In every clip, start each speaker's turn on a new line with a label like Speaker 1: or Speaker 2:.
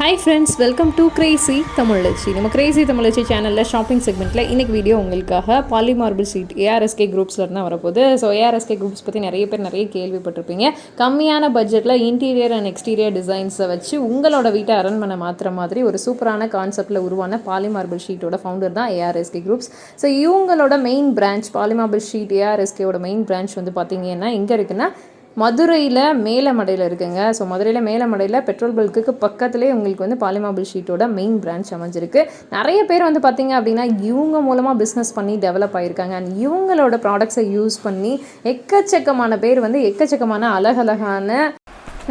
Speaker 1: Hi friends welcome to crazy Tamizhachi நம்ம crazy Tamizhachi சேனலில் shopping செக்மெண்ட்டில் இன்றைக்கி வீடியோ உங்களுக்காக பாலி மார்பிள் சீட் ஏஆர்எஸ்கே குரூப்ஸில் இருந்தால் வரப்போகுது. ஸோ ஏஆர்எஸ்கே குரூப்ஸ் பற்றி நிறைய பேர் நிறைய கேள்விப்பட்டிருப்பீங்க. கம்மியான பட்ஜெட்டில் இன்டீரியர் அண்ட் எக்ஸ்டீரியர் டிசைன்ஸை வச்சு உங்களோட வீட்டை அரண்மனை மாற்றுற மாதிரி ஒரு சூப்பரான கான்செப்ட்டில் உருவான பாலி மார்பிள் ஷீட்டோட ஃபவுண்டர் தான் ஏஆர்எஸ்கே குரூப்ஸ் ஸோ இவங்களோட main branch poly marble sheet ஏஆர்எஸ்கேவோட main branch வந்து பார்த்தீங்கன்னா எங்கே இருக்குன்னா மதுரையில் மேலமடையில் இருக்குங்க. ஸோ மதுரையில் மேலமடையில் பெட்ரோல் பல்க்குக்கு பக்கத்துலேயே உங்களுக்கு வந்து பாலிமாபிள் ஷீட்டோட மெயின் பிரான்ச் அமைஞ்சிருக்கு. நிறைய பேர் வந்து பார்த்தீங்க அப்படின்னா இவங்க மூலமாக பிஸ்னஸ் பண்ணி டெவலப் ஆகியிருக்காங்க அண்ட் இவங்களோட ப்ராடக்ட்ஸை யூஸ் பண்ணி எக்கச்சக்கமான பேர் வந்து எக்கச்சக்கமான அழகழகான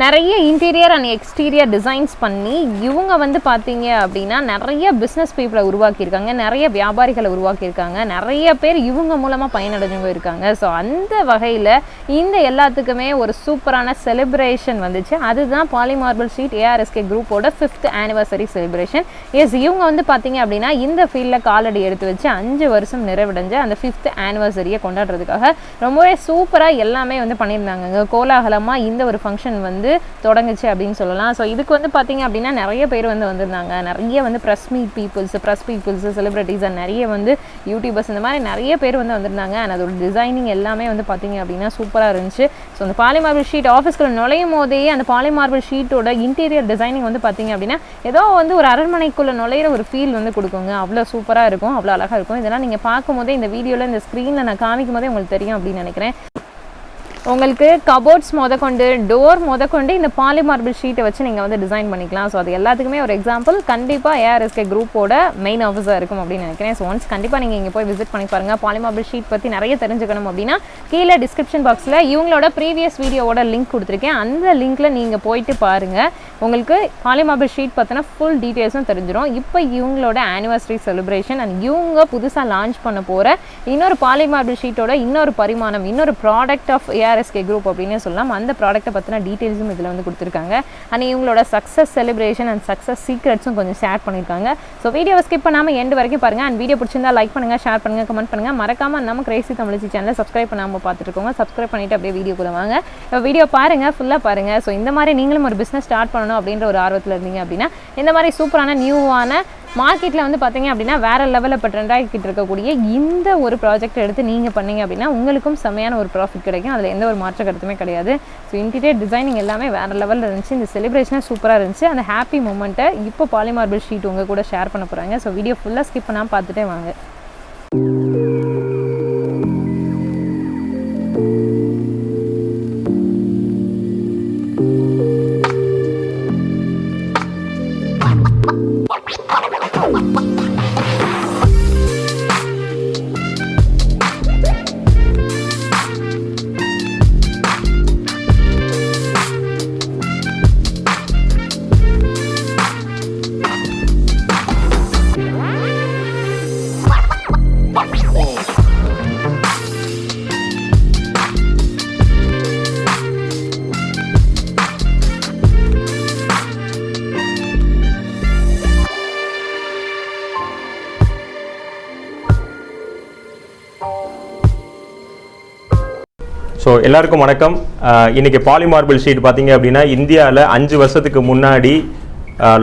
Speaker 1: நிறைய இன்டீரியர் அண்ட் எக்ஸ்டீரியர் டிசைன்ஸ் பண்ணி இவங்க வந்து பார்த்தீங்க அப்படின்னா நிறைய பிஸ்னஸ் பீப்புளை உருவாக்கியிருக்காங்க நிறைய வியாபாரிகளை உருவாக்கியிருக்காங்க நிறைய பேர் இவங்க மூலமாக பயனடைஞ்சவங்க இருக்காங்க. ஸோ அந்த வகையில் இந்த எல்லாத்துக்குமே ஒரு சூப்பரான செலிப்ரேஷன் வந்துச்சு. அதுதான் பாலிமார்பிள் ஸ்ட்ரீட் ஏஆர்எஸ்கே குரூப்போட ஃபிஃப்த் ஆனிவர்சரி செலிப்ரேஷன் எஸ் இவங்க வந்து பார்த்தீங்க அப்படின்னா இந்த ஃபீல்டில் காலடி எடுத்து வச்சு அஞ்சு வருஷம் நிறைவடைஞ்ச அந்த ஃபிஃப்த் ஆனிவர்சரியை கொண்டாடுறதுக்காக ரொம்பவே சூப்பராக எல்லாமே வந்து பண்ணியிருந்தாங்க கோலாகலமாக இந்த ஒரு ஃபங்க்ஷன் வந்து தொடங்குச்சு அப்படின்னு சொல்லலாம். ஸோ இதுக்கு வந்து பார்த்தீங்க அப்படின்னா நிறைய பேர் வந்து வந்திருந்தாங்க. நிறைய வந்து press meet peoples press peoples celebrities and நிறைய வந்து யூடியூபர்ஸ் இந்த மாதிரி நிறைய பேர் வந்து வந்திருந்தாங்க. அண்ட் அதோட டிசைனிங் எல்லாமே வந்து பார்த்தீங்க அப்படின்னா சூப்பராக இருந்துச்சு. ஸோ அந்த பாலிமார்பிள் ஷீட் ஆஃபீஸ்க்குள்ள நுழையும் போதே அந்த பாலிமார்பிள் ஷீட்டோட இன்டீரியர் டிசைனிங் வந்து பார்த்தீங்க அப்படின்னா ஏதோ வந்து ஒரு அரண்மனைக்குள்ளே நுழையிற ஒரு ஃபீல் வந்து கொடுக்குங்க. அவ்வளோ சூப்பராக இருக்கும் அவ்வளோ அழகாக இருக்கும். இதெல்லாம் நீங்கள் பார்க்கும்போதே இந்த வீடியோவில் இந்த ஸ்க்ரீனில் நான் காமிக்கும் போதே உங்களுக்கு தெரியும் அப்படின்னு நினைக்கிறேன். உங்களுக்கு கபோர்ட்ஸ் முதக்கொண்டு டோர் முதக்கொண்டு இந்த பாலி மார்பிள் ஷீட்டை வச்சு நீங்கள் வந்து டிசைன் பண்ணிக்கலாம். ஸோ அது எல்லாத்துக்குமே ஒரு எக்ஸாம்பிள் கண்டிப்பாக ஏஆர்எஸ்கே குரூப்போட மெயின் ஆஃபீஸாக இருக்கும் அப்படின்னு நினைக்கிறேன். ஸோ ஒன்ஸ் கண்டிப்பாக நீங்கள் இங்கே போய் விசிட் பண்ணி பாருங்கள் பாலி மார்பிள் ஷீட் பற்றி நிறைய தெரிஞ்சுக்கணும் அப்படின்னா கீழே டிஸ்கிரிப்ஷன் பாக்ஸில் இவங்களோட ப்ரீவியஸ் வீடியோவோட லிங்க் கொடுத்துருக்கேன். அந்த லிங்க்கில் நீங்கள் போயிட்டு பாருங்கள் உங்களுக்கு பாலி மார்பிள் ஷீட் பற்றின ஃபுல் டீட்டெயில்ஸும் தெரிஞ்சிடும் இப்போ இவங்களோட ஆனிவர்சரி செலிப்ரேஷன் அண்ட் இவங்க புதுசாக லான்ச் பண்ண போகிற இன்னொரு பாலி மார்பிள் ஷீட்டோட இன்னொரு பரிமாணம் இன்னொரு ப்ராடக்ட் ஆஃப் ஏஆர்எஸ்கே குரூப் அப்படின்னு சொல்லலாம். அந்த ப்ராடக்ட்டை பற்றின டீட்டெயில்ஸும் இதில் வந்து கொடுத்துருக்காங்க. அண்ட் இவங்களோட சக்ஸஸ் செலிப்ரேஷன் அண்ட் சக்ஸஸ் சீக்ரெட்ஸும் கொஞ்சம் ஷேர் பண்ணியிருக்காங்க ஸோ வீடியோவை ஸ்கிப் பண்ணாமல் எண்டு வரைக்கும் பாருங்கள் அண்ட் வீடியோ பிடிச்சிருந்தா லைக் பண்ணுங்கள் ஷேர் பண்ணுங்கள் கமெண்ட் பண்ணுங்கள் மறக்காமல் நம்ம கிரேசி தமிழ்ச்சி சேனலை சப்ஸ்கிரைப் பண்ணாமல் பார்த்துருக்கோங்க சப்ஸ்கிரைப் பண்ணிவிட்டு அப்படியே வீடியோக்குள்ள வாங்க. இப்போ வீடியோ பாருங்கள் ஃபுல்லாக பாருங்கள் ஸோ இந்த மாதிரி நீங்களும் ஒரு பிஸ்னஸ் ஸ்டார்ட் பண்ணணும் அப்படின்ற ஒரு ஆர்வத்தில் இருந்தீங்க அப்படின்னா இந்த மாதிரி சூப்பரான நியூவான மார்க்கெட்டில் வந்து பார்த்தீங்க அப்படின்னா வேறு லெவலில் இப்போ ட்ரெண்ட் ஆகிக்கிட்டு இருக்கக்கூடிய இந்த ஒரு ப்ராஜெக்ட் எடுத்து நீங்கள் பண்ணீங்க அப்படின்னா உங்களுக்கும் செம்மையான ஒரு ப்ராஃபிட் கிடைக்கும். அதில் எந்த ஒரு மாற்ற கருத்துமே கிடையாது. ஸோ இன்டீரியர் டிசைனிங் எல்லாமே வேறு லெவலில் இருந்துச்சு. இந்த செலிப்ரேஷனாக சூப்பராக இருந்துச்சு. அந்த ஹாப்பி மூமெண்ட்டை இப்போ பாலிமார்பிள் ஷீட் உங்கள் கூட ஷேர் பண்ண போகிறாங்க ஸோ வீடியோ ஃபுல்லாக ஸ்கிப் பண்ணாமல் பார்த்துட்டே வாங்க.
Speaker 2: ஸோ எல்லாருக்கும் வணக்கம். இன்றைக்கி பாலிமார்பிள் ஷீட் பார்த்தீங்க அப்படின்னா இந்தியாவில் அஞ்சு வருஷத்துக்கு முன்னாடி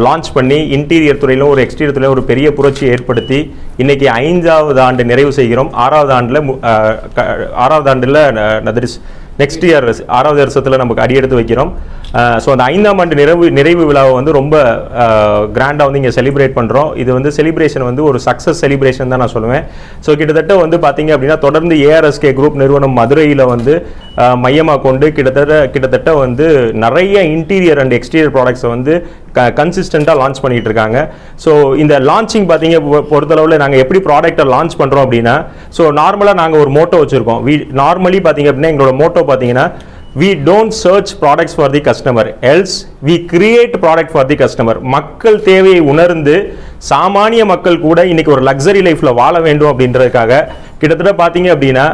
Speaker 2: லான்ச் பண்ணி இன்டீரியர் துறையிலும் ஒரு எக்ஸ்டீரியர் துறையிலும் ஒரு பெரிய புரட்சி ஏற்படுத்தி இன்றைக்கி ஐந்தாவது ஆண்டு நிறைவு செய்கிறோம். ஆறாவது ஆண்டில் ஆறாவது ஆண்டில் தட் இஸ் நெக்ஸ்ட் இயர் ஆறாவது வருஷத்தில் நமக்கு அடியெடுத்து வைக்கிறோம். ஸோ அந்த ஐந்தாம் ஆண்டு நிறைவு நிறைவு விழாவை வந்து ரொம்ப கிராண்டாக வந்து இங்கே செலிப்ரேட் பண்ணுறோம் இது வந்து செலிப்ரேஷன் வந்து ஒரு சக்ஸஸ் செலிப்ரேஷன் தான் நான் சொல்லுவேன். ஸோ கிட்டத்தட்ட வந்து பார்த்தீங்க அப்படின்னா தொடர்ந்து ஏஆர்எஸ்கே குரூப் நிறுவனம் மதுரையில் வந்து மையமாக கொண்டு கிட்டத்தட்ட கிட்டத்தட்ட வந்து நிறைய இன்டீரியர் அண்ட் எக்ஸ்டீரியர் ப்ராடக்ட்ஸை வந்து கன்சிஸ்டண்ட்டாக லான்ச் பண்ணிகிட்டு இருக்காங்க ஸோ இந்த லான்ச்சிங் பார்த்தீங்க பொறுத்தளவில் நாங்கள் எப்படி ப்ராடக்ட்டை லான்ச் பண்ணுறோம் அப்படின்னா ஸோ நார்மலாக நாங்கள் ஒரு மோட்டோ வச்சுருக்கோம். வி நார்மலி பார்த்தீங்க அப்படின்னா எங்களோட மோட்டோ பார்த்தீங்கன்னா we don't search products for the customer else we create product for the customer மக்கள் தேவையை உணர்ந்து சாமானிய மக்கள் கூட இன்னைக்கு ஒரு லக்ஸரி லைஃப்பில் வாழ வேண்டும் அப்படின்றதுக்காக கிட்டத்தட்ட பார்த்தீங்க அப்படின்னா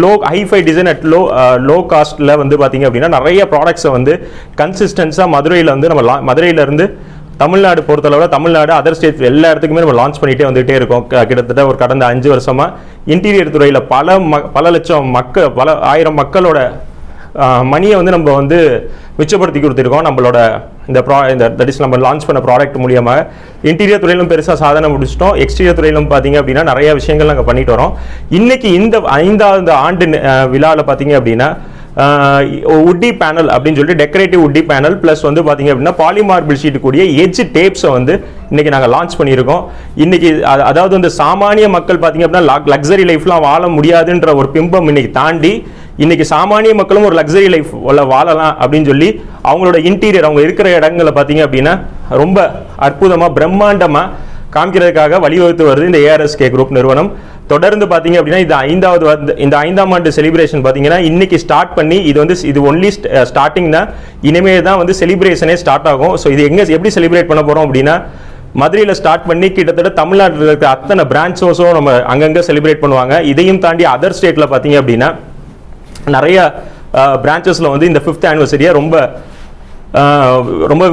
Speaker 2: low hi-fi design at low low காஸ்ட்டில் வந்து பார்த்தீங்க அப்படின்னா நிறைய ப்ராடக்ட்ஸை வந்து கன்சிஸ்டன்ஸாக மதுரையில் வந்து நம்ம லா- மதுரையிலேருந்து தமிழ்நாடு பொறுத்தளவில் தமிழ்நாடு அதர் ஸ்டேட் எல்லா இடத்துக்குமே நம்ம லான்ச் பண்ணிகிட்டே வந்துகிட்டே இருக்கோம். க- கிட்டத்தட்ட ஒரு கடந்த அஞ்சு வருஷமாக இன்டீரியர் துறையில் பல ம பல லட்சம் மக்கள் பல ஆயிரம் மக்களோட மணியை வந்து நம்ம வந்து மிச்சப்படுத்தி கொடுத்துருக்கோம். நம்மளோட இந்த ப்ரா இந்த தட் இஸ் நம்ம லான்ச் பண்ண ப்ராடக்ட் மூலியமாக இன்டீரியர் துறையிலும் பெருசாக சாதனை முடிச்சிட்டோம். எக்ஸ்டீரியர் துறையிலும் பார்த்தீங்க அப்படின்னா நிறைய விஷயங்கள் நாங்கள் பண்ணிட்டு வரோம். இன்னைக்கு இந்த ஐந்தாவது ஆண்டு விழாவில் பார்த்தீங்க அப்படின்னா உட்டி பேனல் அப்படின்னு சொல்லிட்டு டெக்கரேட்டிவ் உட்டி பேனல் ப்ளஸ் வந்து பார்த்தீங்க அப்படின்னா பாலிமார்பிள் ஷீட் கூடிய எஜ் டேப்ஸை வந்து இன்னைக்கு நாங்கள் லான்ச் பண்ணியிருக்கோம். இன்னைக்கு அதாவது வந்து சாமானிய மக்கள் பார்த்தீங்க அப்படின்னா லக்ஸரி லைஃப்லாம் வாழ முடியாதுன்ற ஒரு பிம்பம் இன்னைக்கு தாண்டி இன்னைக்கு சாமானிய மக்களும் ஒரு லக்ஸரி லைஃப் உள்ள வாழலாம் அப்படின்னு சொல்லி அவங்களோட இன்டீரியர் அவங்க இருக்கிற இடங்களை பார்த்தீங்க அப்படின்னா ரொம்ப அற்புதமாக பிரம்மாண்டமாக காமிக்கிறதுக்காக வழிவகுத்து வருது இந்த ஏஆர்எஸ்கே குரூப் நிறுவனம். தொடர்ந்து பார்த்தீங்க அப்படின்னா இது ஐந்தாவது வந்து இந்த ஐந்தாம் ஆண்டு செலிப்ரேஷன் பார்த்தீங்கன்னா இன்னைக்கு ஸ்டார்ட் பண்ணி இது வந்து இது ஒன்லி ஸ்டார்டிங் தான் இனிமேல் தான் வந்து செலிப்ரேஷனே ஸ்டார்ட் ஆகும். ஸோ இது எங்கே எப்படி செலிப்ரேட் பண்ண போகிறோம் அப்படின்னா மதுரையில் ஸ்டார்ட் பண்ணி கிட்டத்தட்ட தமிழ்நாட்டில் இருக்கிற அத்தனை பிரான்ச்சஸும் நம்ம அங்கங்கே செலிப்ரேட் பண்ணுவாங்க. இதையும் தாண்டி அதர் ஸ்டேட்டில் பார்த்தீங்க அப்படின்னா நிறைய பிரான்ச்சஸில் வந்து இந்த ஃபிஃப்த் ஆனிவர்சரியை ரொம்ப ரொம்ப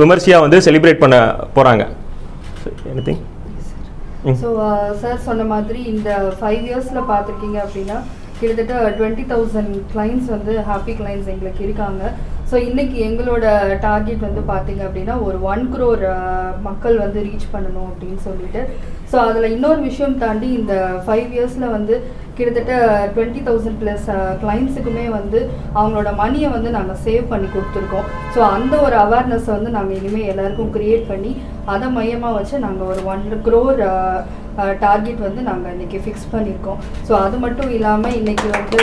Speaker 2: விமர்சையாக வந்து செலிப்ரேட் பண்ண போகிறாங்க எனிதிங்
Speaker 3: ஸோ சார் சொன்ன மாதிரி இந்த ஃபைவ் இயர்ஸில் பார்த்துருக்கீங்க அப்படின்னா கிட்டத்தட்ட டுவெண்ட்டி தௌசண்ட் கிளைண்ட்ஸ் வந்து ஹாப்பி கிளைண்ட்ஸ் எங்களுக்கு இருக்காங்க. ஸோ இன்னைக்கு எங்களோட டார்கெட் வந்து பார்த்தீங்க அப்படின்னா ஒரு ஒன் குரோர் மக்கள் வந்து ரீச் பண்ணணும் அப்படின்னு சொல்லிட்டு. ஸோ அதில் இன்னொரு விஷயம் தாண்டி இந்த ஃபைவ் இயர்ஸில் வந்து கிட்டத்தட்ட டுவெண்ட்டி தௌசண்ட் ப்ளஸ் கிளைண்ட்ஸுக்குமே வந்து அவங்களோட மணியை வந்து நாங்கள் சேவ் பண்ணி கொடுத்துருக்கோம். ஸோ அந்த ஒரு அவேர்னஸ் வந்து நாங்கள் இனிமேல் எல்லாருக்கும் க்ரியேட் பண்ணி அதை மையமாக வச்சு நாங்கள் ஒரு ஒன் க்ரோர் டார்கெட் வந்து நாங்கள் இன்றைக்கி ஃபிக்ஸ் பண்ணியிருக்கோம் ஸோ அது மட்டும் இல்லாமல் இன்னைக்கு வந்து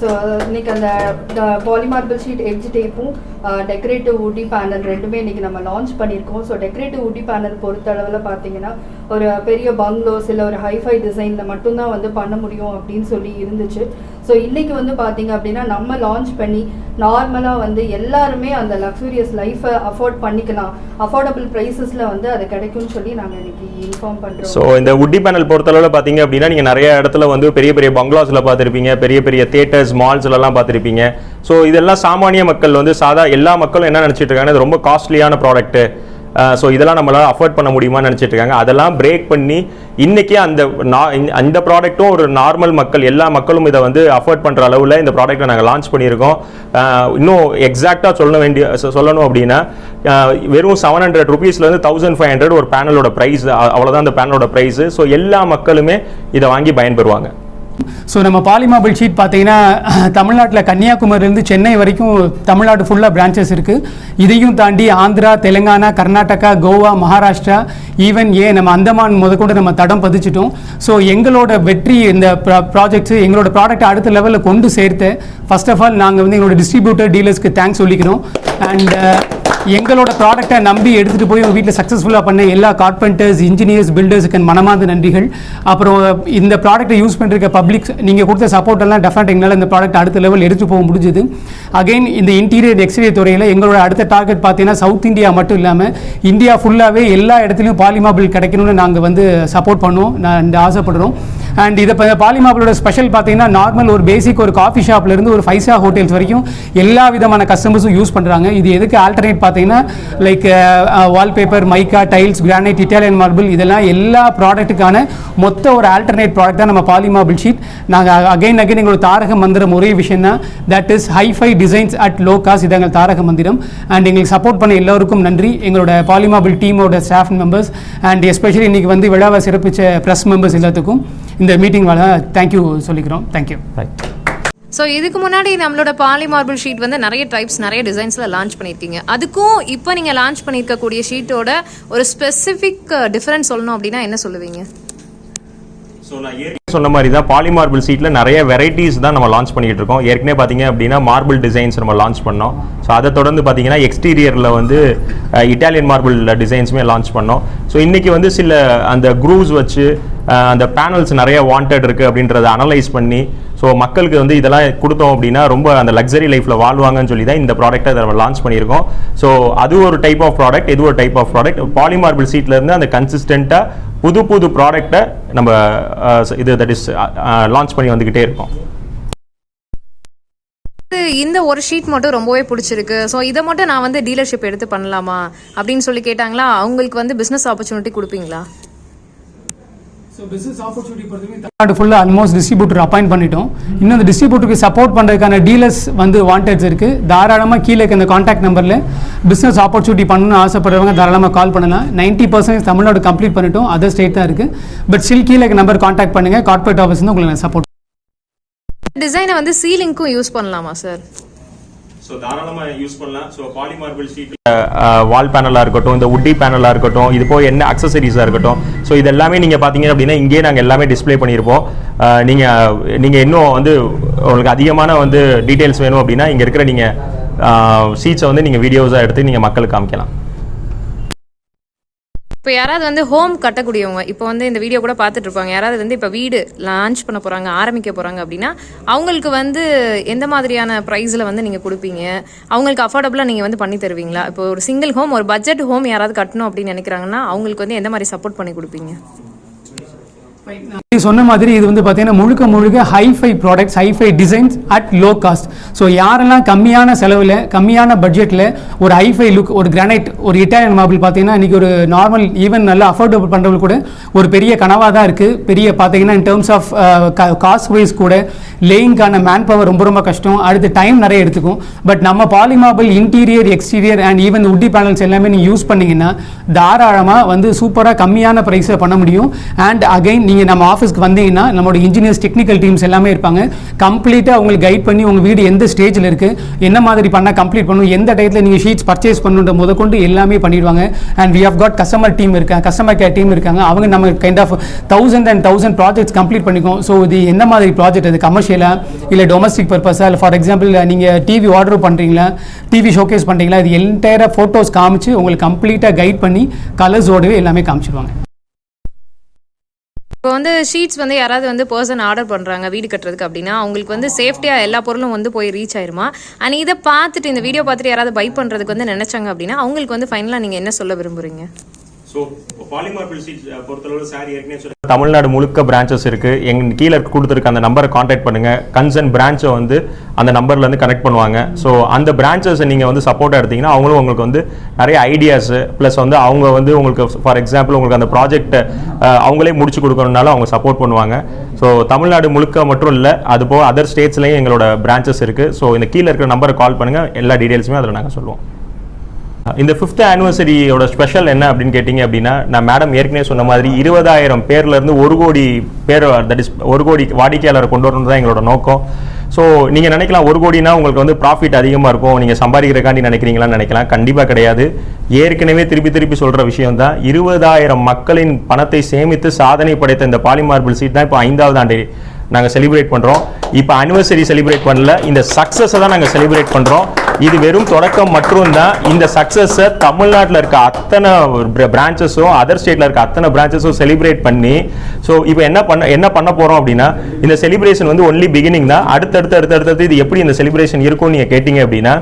Speaker 3: ஸோ இன்னைக்கு அந்த பாலிமார்பிள் ஷீட் எட்ஜ் டேப்பும் டெக்கரேட்டிவ் ஊட்டி பேனல் ரெண்டுமே இன்னைக்கு நம்ம லான்ச் பண்ணியிருக்கோம் ஸோ டெக்கரேட்டிவ் ஊட்டி பேனல் பொறுத்தளவில் பார்த்தீங்கன்னா ஒரு பெரிய பங்களோஸ் இல்லை ஒரு ஹைஃபை டிசைனில் மட்டும்தான் வந்து பண்ண முடியும் அப்படின்னு சொல்லி இருந்துச்சு. ஸோ இன்னைக்கு வந்து பார்த்தீங்க அப்படின்னா நம்ம லான்ச் பண்ணி நார்மலாக வந்து எல்லாருமே அந்த லக்ஸூரியஸ் லைஃப்பை அஃபோர்ட் பண்ணிக்கலாம். அஃபோர்டபுள் ப்ரைஸஸில் வந்து அது கிடைக்கும்னு சொல்லி நாங்கள் இன்னைக்கு இன்ஃபார்ம் பண்ணுறோம்
Speaker 2: ஸோ இந்த உட்டி பேனல் பொறுத்தளவில் பார்த்தீங்க அப்படின்னா நீங்கள் நிறைய இடத்துல வந்து பெரிய பெரிய பங்களாஸில் பார்த்துருப்பீங்க பெரிய பெரிய தேட்டர்ஸ் மால்ஸ்லலாம் பார்த்துருப்பீங்க ஸோ இதெல்லாம் சாமானிய மக்கள் வந்து சாதா எல்லா மக்களும் என்ன நினச்சிட்டு இருக்காங்க? இது ரொம்ப காஸ்ட்லியான ப்ராடக்ட்டு ஸோ இதெல்லாம் நம்மளால் அஃபோர்ட் பண்ண முடியுமான்னு நினச்சிட்டு இருக்காங்க. அதெல்லாம் பிரேக் பண்ணி இன்றைக்கே அந்த இந்த- அந்த ப்ராடக்ட்டும் ஒரு நார்மல் மக்கள் எல்லா மக்களும் இதை வந்து அஃபோர்ட் பண்ணுற அளவில் இந்த ப்ராடக்ட்டை நாங்கள் லான்ச் பண்ணியிருக்கோம். இன்னும் எக்ஸாக்டாக சொல்ல வேண்டிய சொல்லணும் அப்படின்னா வெறும் செவன் ஹண்ட்ரட் ருபீஸ்லேருந்து தௌசண்ட் ஃபைவ் ஹண்ட்ரட் ஒரு பேனலோட ப்ரைஸ் அவ்வளோதான் அந்த பேனலோட ப்ரைஸு ஸோ எல்லா மக்களுமே இதை வாங்கி பயன்பெறுவாங்க.
Speaker 4: ஸோ நம்ம பாலிமாபிள் ஷீட் பார்த்தீங்கன்னா தமிழ்நாட்டில் கன்னியாகுமரியிலேருந்து சென்னை வரைக்கும் தமிழ்நாடு ஃபுல்லாக பிரான்ச்சஸ் இருக்குது இதையும் தாண்டி ஆந்திரா தெலுங்கானா கர்நாடகா கோவா மகாராஷ்டிரா ஈவன் ஏ நம்ம அந்தமான் முதற்கொண்டு நம்ம தடம் பதிச்சிட்டோம். ஸோ எங்களோட வெற்றி இந்த ப்ராஜெக்ட்ஸு எங்களோட ப்ராடக்ட் அடுத்த லெவலில் கொண்டு சேர்த்து ஃபர்ஸ்ட் ஆஃப் ஆல் நாங்கள் வந்து எங்களோட டிஸ்ட்ரிபியூட்டர் டீலர்ஸ்க்கு தேங்க்ஸ் சொல்லிக்கிறோம். அண்ட் எங்களோட ப்ராடக்ட்டை நம்பி எடுத்துகிட்டு போய் உங்கள் வீட்டில் சக்ஸஸ்ஃபுல்லாக பண்ண எல்லா கார்பெண்டர்ஸ் இன்ஜினியர்ஸ் பில்டர்ஸுக்கு மனமார்ந்த நன்றிகள். அப்புறம் இந்த ப்ராடக்ட்டை யூஸ் பண்ணிருக்க பப்ளிக் நீங்கள் கொடுத்த சப்போர்ட் எல்லாம் டெஃபினட் எங்களால் இந்த ப்ராடக்ட் அடுத்த லெவல் எடுத்து போக முடிஞ்சுது. அகைன் இந்த இன்டீரியர் எக்ஸ்டீரியர் துறையில் எங்களோட அடுத்த டார்கெட் பார்த்தீங்கன்னா சவுத் இந்தியா மட்டும் இல்லாமல் இந்தியா ஃபுல்லாகவே எல்லா இடத்துலையும் பாலிமாபிள் கிடைக்கணும்னு நாங்கள் வந்து சப்போர்ட் பண்ணுவோம். நான் ஆசைப்படுறோம். அண்ட் இதை பாலிமாபிளோட ஸ்பெஷல் பார்த்தீங்கன்னா நார்மல் ஒரு பேசிக் ஒரு காஃபி ஷாப்லேருந்து ஒரு ஃபைவ் ஸ்டார் ஹோட்டல்ஸ் வரைக்கும் எல்லா விதமான கஸ்டமர்ஸும் யூஸ் பண்ணுறாங்க இது எதுக்கு ஆல்டர்னேட் பார்த்தீங்கன்னா like wallpaper mica tiles granite Italian marble இதெல்லாம் எல்லா ப்ராடக்ட்டுக்கான மொத்த ஒரு ஆல்டர்னேட் ப்ராடக்ட் தான் நம்ம பாலிமாபிள் ஷீட் நாங்கள் அகைன் அகைன் எங்களோட தாரக மந்திரம் ஒரே விஷயம் தான். That is hi-fi designs at low cost இது எங்கள் தாரக மந்திரம். அண்ட் எங்களுக்கு சப்போர்ட் பண்ண எல்லோருக்கும் நன்றி. எங்களோட பாலிமாபிள் டீமோட ஸ்டாஃப் மெம்பர்ஸ் அண்ட் எஸ்பெஷலி இன்னைக்கு வந்து விழாவை சிறப்பிச்ச ப்ரெஸ் மெம்பர்ஸ் எல்லாத்துக்கும். இந்த மீட்டிங் வேலை தேங்க்யூ சொல்லிக்கிறோம். Thank you
Speaker 2: Right.
Speaker 1: ஸோ இதுக்கு முன்னாடி நம்மளோட பாலி மார்பிள் ஷீட் வந்து நிறைய டைப்ஸ் நிறைய டிசைன்ஸில் லான்ச் பண்ணியிருக்கீங்க. அதுக்கும் இப்போ நீங்கள் லான்ச் பண்ணியிருக்கக்கூடிய ஷீட்டோட ஒரு ஸ்பெசிஃபிக் டிஃபரன்ஸ் சொல்லணும் அப்படின்னா என்ன சொல்லுவீங்க?
Speaker 2: ஸோ நான் ஏற்கனவே சொன்ன மாதிரி தான் பாலிமார்பிள் சீட்டில் நிறைய வெரைட்டிஸ் தான் நம்ம லான்ச் பண்ணிட்டு இருக்கோம். ஏற்கனவே பார்த்தீங்க அப்படின்னா மார்பிள் டிசைன்ஸ் நம்ம லான்ச் பண்ணோம். ஸோ அதை தொடர்ந்து பார்த்தீங்கன்னா எக்ஸ்டீரியரில் வந்து இட்டாலியன் மார்பிள் டிசைன்ஸுமே லான்ச் பண்ணோம். ஸோ இன்றைக்கி வந்து சில அந்த க்ரூவ்ஸ் வச்சு அந்த பேனல்ஸ் நிறைய வாண்டட் இருக்குது அப்படின்றத அனலைஸ் பண்ணி ஸோ மக்களுக்கு வந்து இதெல்லாம் கொடுத்தோம் அப்படின்னா ரொம்ப அந்த லக்ஸரி லைஃப்பில் வாழ்வாங்கன்னு சொல்லி தான் இந்த ப்ராடக்ட்டை நம்ம லான்ச் பண்ணியிருக்கோம். ஸோ அது ஒரு டைப் ஆஃப் ப்ராடக்ட் இது ஒரு டைப் ஆஃப் ப்ராடக்ட் பாலிமார்பிள் சீட்லேருந்து அந்த கன்சிஸ்டண்ட்டாக புது புது ப்ராடக்ட்டை நம்ம இது தட் இஸ் லான்ச் பண்ணி வந்துக்கிட்டே இருக்கோம்.
Speaker 1: இந்த ஒரு ஷீட் மட்டும் ரொம்பவே பிடிச்சிருக்கு. ஸோ இதை மட்டும் நான் வந்து டீலர்ஷிப் எடுத்து பண்ணலாமா அப்படின்னு சொல்லி கேட்டாங்களா? அவங்களுக்கு வந்து பிஸ்னஸ் ஆப்பர்ச்சுனிட்டி கொடுப்பீங்களா
Speaker 4: ஸோ பிஸ்னஸ் ஆப்பர்ச்சுனிட்டி பொறுத்தவரைக்கும் தமிழ்நாடு ஃபுல்லாக ஆல்மோஸ்ட் டிஸ்ட்ரிபியூட்டர் அப்பாயிண்ட் பண்ணிட்டோம். இன்னும் அந்த டிஸ்ட்ரிபியூட்டருக்கு சப்போர்ட் பண்ணுறதுக்கான டீலர்ஸ் வந்து வாண்டட்ஸ் இருக்குது தாராளமாக கீழே இருக்க இந்த காண்டாக்ட் நம்பரில் பிஸ்னஸ் ஆப்பர்ச்சுனிட்டி பண்ணணும்னு ஆசைப்படுறவங்க தாராளமாக கால் பண்ணலாம். நைன்ட்டி பர்சன்டேஜ் தமிழ்நாடு கம்ப்ளீட் பண்ணிட்டோம். அதர் ஸ்டேட் தான் இருக்குது பட் ஸ்டில் கீழே இருக்க நம்பர் காண்டாக்ட் பண்ணுங்கள் கார்பரேட் ஆஃபீஸ் வந்து உங்களுக்கு சப்போர்ட்
Speaker 1: டிசைனை வந்து சீலிங்க்கும் யூஸ் பண்ணலாமா சார்
Speaker 2: ஸோ தாராளமாக யூஸ் பண்ணலாம். So poly marble sheet wall பேனலாக இருக்கட்டும் இந்த உட்டி பேனலாக இருக்கட்டும் இது போய் என்ன அக்சசரிஸாக இருக்கட்டும். ஸோ இது எல்லாமே நீங்கள் பார்த்தீங்க அப்படின்னா இங்கேயே நாங்கள் எல்லாமே டிஸ்ப்ளே பண்ணியிருப்போம். நீங்கள் நீங்கள் இன்னும் வந்து உங்களுக்கு அதிகமான வந்து டீட்டெயில்ஸ் வேணும் அப்படின்னா இங்கே இருக்கிற நீங்கள் சீட்ஸை வந்து நீங்கள் வீடியோஸாக எடுத்து நீங்கள் மக்களுக்கு காமிக்கலாம்.
Speaker 1: இப்போ யாராவது வந்து ஹோம் கட்டக்கூடியவங்க இப்போ வந்து இந்த வீடியோ கூட பார்த்துட்டு இருப்பாங்க யாராவது வந்து இப்போ வீடு லான்ச் பண்ண போகிறாங்க ஆரம்பிக்க போகிறாங்க அப்படின்னா அவங்களுக்கு வந்து எந்த மாதிரியான ப்ரைஸில் வந்து நீங்கள் கொடுப்பீங்க? அவங்களுக்கு அஃபோர்டபுளாக நீங்கள் வந்து பண்ணி தருவீங்களா? இப்போ ஒரு சிங்கிள் ஹோம் ஒரு பட்ஜெட் ஹோம் யாராவது கட்டணும் அப்படின்னு நினைக்கிறாங்கன்னா அவங்களுக்கு வந்து எந்த மாதிரி சப்போர்ட் பண்ணி கொடுப்பீங்க?
Speaker 4: நீங்கள் சொன்ன மாதிரி இது வந்து பார்த்தீங்கன்னா முழுக்க முழுக்க hi-fi products hi-fi designs at low cost so யாரெல்லாம் கம்மியான செலவில் கம்மியான பட்ஜெட்டில் ஒரு ஹைஃபை லுக் ஒரு கிரானைட் ஒரு இட்டாலியன் மார்பிள் பார்த்தீங்கன்னா இன்றைக்கி ஒரு நார்மல் ஈவன் நல்லா அஃபோர்டபுள் பண்ணுறவங்க கூட ஒரு பெரிய கனவாக தான் இருக்குது பெரிய பார்த்தீங்கன்னா in terms of cost wise கூட லேயிங்கான மேன் பவர் ரொம்ப ரொம்ப கஷ்டம். அடுத்து டைம் நிறைய எடுத்துக்கும். பட் நம்ம poly marble interior exterior and even woody panels எல்லாமே நீங்கள் யூஸ் பண்ணீங்கன்னா தாராளமாக வந்து சூப்பராக கம்மியான ப்ரைஸில் பண்ண முடியும். அண்ட் அகைன் நீங்கள் நம்ம ஆஃபீஸ்க்கு வந்தீங்கன்னா நம்மளோட இன்ஜினியர்ஸ் டெக்னிக்கல் டீம்ஸ் எல்லாமே இருப்பாங்க. கம்ப்ளீட்டாக உங்களுக்கு கைட் பண்ணி உங்கள் வீடு எந்த ஸ்டேஜில் இருக்குது என்ன மாதிரி பண்ணால் கம்ப்ளீட் பண்ணணும் எந்த டயத்தில் நீங்கள் ஷீட்ஸ் பர்ச்சேஸ் பண்ணுன்ற முதற்கொண்டு எல்லாமே பண்ணிடுவாங்க. And we have got customer team இருக்காங்க கஸ்டமர் கேர் டீம் இருக்காங்க. அவங்க நம்ம kind of thousand and thousand projects complete பண்ணிக்கும் ஸோ இது எந்த மாதிரி ப்ராஜெக்ட் அது கமர்ஷியலாக இல்லை டொமஸ்டிக் பர்பஸாக இல்லை ஃபார் எக்ஸாம்பிள் நீங்கள் டிவி ஆர்டர் பண்ணுறீங்களா டிவி ஷோகேஸ் பண்ணுறீங்களா இது என்டையராக ஃபோட்டோஸ் காமிச்சு உங்களுக்கு கம்ப்ளீட்டாக கைட் பண்ணி கலர்ஸோடவே எல்லாமே காமிச்சிடுவாங்க
Speaker 1: இப்போ வந்து ஷீட்ஸ் வந்து யாராவது வந்து பர்சன் ஆர்டர் பண்ணுறாங்க வீடு கட்டுறதுக்கு அப்படின்னா அவங்களுக்கு வந்து சேஃப்டியாக எல்லா பொருளும் வந்து போய் ரீச் ஆயிருமா? அண்ட் இதை பார்த்துட்டு இந்த வீடியோ பார்த்துட்டு யாராவது பை பண்ணுறதுக்கு வந்து நினச்சாங்க அப்படின்னா அவங்களுக்கு வந்து ஃபைனலாக நீங்கள் என்ன சொல்ல விரும்புகிறீங்க
Speaker 2: ஸோ பொறுத்தளவு சார் ஏற்கனவே தமிழ்நாடு முழுக்க பிரான்ச்சஸ் இருக்கு. எங்க கீழே கொடுத்துருக்க அந்த நம்பரை காண்டாக்ட் பண்ணுங்க. கன்சர்ன் பிரான்ச்சை வந்து அந்த நம்பர்ல இருந்து கனெக்ட் பண்ணுவாங்க. ஸோ அந்த பிரான்ச்சஸை நீங்க வந்து சப்போர்ட்டாக எடுத்தீங்கன்னா அவங்களும் உங்களுக்கு வந்து நிறைய ஐடியாஸ் ப்ளஸ் வந்து அவங்க வந்து உங்களுக்கு ஃபார் எக்ஸாம்பிள் உங்களுக்கு அந்த ப்ராஜெக்ட்டை அவங்களே முடிச்சு கொடுக்கணுனாலும் அவங்க சப்போர்ட் பண்ணுவாங்க. ஸோ தமிழ்நாடு முழுக்க மட்டும் இல்லை அது போக அதர் ஸ்டேட்ஸ்லேயும் எங்களோட பிரான்ச்சஸ் இருக்கு. ஸோ இந்த கீழே இருக்கிற நம்பரை கால் பண்ணுங்க. எல்லா டீடைல்ஸுமே அதில் நாங்கள் சொல்லுவோம். இந்த ஃபிஃப்த் ஆனிவர்சரியோட ஸ்பெஷல் என்ன அப்படின்னு கேட்டிங்க அப்படின்னா நான் மேடம் ஏற்கனவே சொன்ன மாதிரி இருபதாயிரம் பேர்லேருந்து ஒரு கோடி பேர் தட் இஸ் ஒரு கோடி வாடிக்கையாளரை கொண்டு வரணும் தான் எங்களோட நோக்கம். ஸோ நீங்கள் நினைக்கலாம் ஒரு கோடினா உங்களுக்கு வந்து ப்ராஃபிட் அதிகமாக இருக்கும். நீங்கள் சம்பாதிக்கிறக்காண்டி நினைக்கிறீங்களான்னு நினைக்கலாம். கண்டிப்பாக கிடையாது. ஏற்கனவே திருப்பி திருப்பி சொல்கிற விஷயம் தான் இருபதாயிரம் மக்களின் பணத்தை சேமித்து சாதனை படைத்த இந்த பாலிமார்பிள் சீட் தான் இப்போ ஐந்தாவது ஆண்டு நாங்கள் செலிப்ரேட் பண்ணுறோம் இப்போ அனிவர்சரி செலிப்ரேட் பண்ணல. இந்த சக்ஸஸை தான் நாங்கள் செலிப்ரேட் பண்ணுறோம் இது வெறும் தொடக்கம் மற்றும் தான் இந்த சக்ஸஸை தமிழ்நாட்டில் இருக்க அத்தனை பிரான்ச்சஸும் அதர் ஸ்டேட்டில் இருக்க அத்தனை பிரான்ச்சஸும் செலிப்ரேட் பண்ணி ஸோ இப்போ என்ன பண்ண என்ன பண்ண போகிறோம் அப்படின்னா இந்த செலிப்ரேஷன் வந்து ஒன்லி பிகினிங் தான். அடுத்தடுத்து அடுத்தடுத்து இது எப்படி இந்த செலிப்ரேஷன் இருக்கும்னு நீங்கள் கேட்டிங்க அப்படின்னா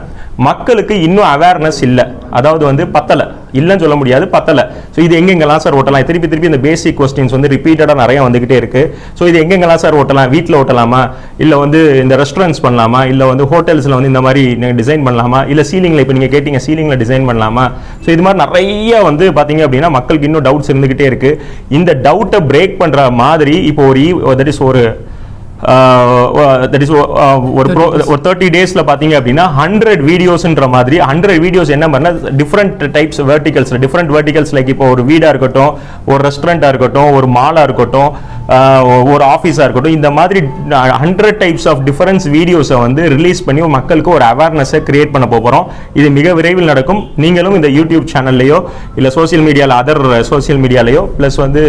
Speaker 2: மக்களுக்கு இன்னும் அவேர்னஸ் இல்லை. அதாவது வந்து பத்தலை. இல்லைன்னு சொல்ல முடியாது பத்தலை. ஸோ இது எங்கெங்கெல்லாம் சார் ஓட்டலாம்? திருப்பி திருப்பி இந்த பேசிக் கொஸ்டின்ஸ் வந்து ரிப்பீட்டடாக நிறைய வந்துகிட்டே இருக்குது ஸோ இது எங்கெங்கெல்லாம் சார் ஓட்டலாம்? வீட்டில் ஓட்டலாமா? இல்லை வந்து இந்த ரெஸ்டாரண்ட்ஸ் பண்ணலாமா? இல்லை வந்து ஹோட்டல்ஸில் வந்து இந்த மாதிரி நீங்கள் டிசைன் பண்ணலாமா? இல்லை சீலிங்கில் இப்போ நீங்கள் கேட்டிங்க சீலிங்கில் டிசைன் பண்ணலாமா? ஸோ இது மாதிரி நிறைய வந்து பார்த்தீங்க அப்படின்னா மக்களுக்கு இன்னும் டவுட்ஸ் இருந்துகிட்டே இருக்குது இந்த டவுட்டை பிரேக் பண்ணுற மாதிரி இப்போ ஒரு e, தட் இஸ் ஒரு தட் இஸ் ஒரு pro ஒரு தேர்ட்டி டேஸ்ல பாத்தீங்க அப்படின்னா ஹண்ட்ரட் வீடியோஸ்ன்ற மாதிரி ஹண்ட்ரட் வீடியோஸ் என்ன பண்ண different types verticals different verticals like இப்போ ஒரு வீடா இருக்கட்டும் ஒரு ரெஸ்டாரண்டா இருக்கட்டும் ஒரு மாலா இருக்கட்டும் ஒரு ஆஃபீஸாக இருக்கட்டும் இந்த மாதிரி ஹண்ட்ரட் டைப்ஸ் ஆஃப் டிஃபரன்ஸ் வீடியோஸை வந்து ரிலீஸ் பண்ணி மக்களுக்கு ஒரு அவேர்னஸை கிரியேட் பண்ண போகிறோம் இது மிக விரைவில் நடக்கும். நீங்களும் இந்த யூடியூப் சேனல்லையோ இல்லை சோஷியல் மீடியாவில் அதர் சோஷியல் மீடியாலையோ ப்ளஸ் வந்து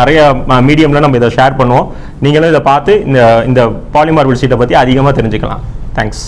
Speaker 2: நிறைய மீடியமில் நம்ம இதை ஷேர் பண்ணுவோம். நீங்களும் இதை பார்த்து இந்த இந்த பாலிமார்பிள் சீட்டை பற்றி அதிகமாக தெரிஞ்சுக்கலாம். தேங்க்ஸ்